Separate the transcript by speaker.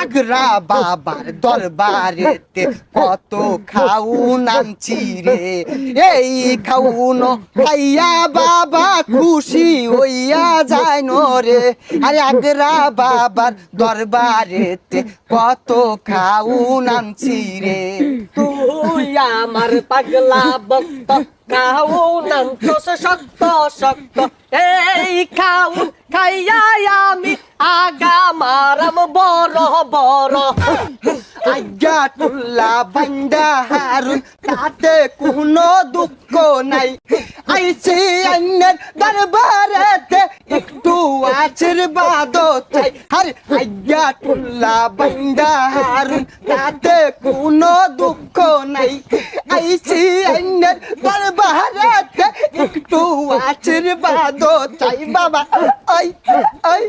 Speaker 1: আগ্রা বাবার দরবারেতে কত খাউন আনছি রে। এই খাউন খাইয়া বাবা খুশি হইয়া যায় রে। আরে আগ্রা বাবার দরবারেতে কত খাউন আনছি রে।
Speaker 2: তুই আমার পাগলা ভক্ত খাও নাম শক্ত শক্ত এই খাও খাইয়া আমি আগা মারাম, বড় বড়।
Speaker 1: আজ্ঞা তুল্লা বান্দা হারুন, তাতে কোনো দুঃখ নাই। আইছি অন্যের দরবারেতে একটু আশীর্বাদ চাই। আরে আজ্ঞা তুল্লা বান্দা হারুন, তাতে কোনো দুঃখ নাই। আইছি অন্যের দরবারেতে একটু আশীর্বাদ চাই। বাবা, আই আই।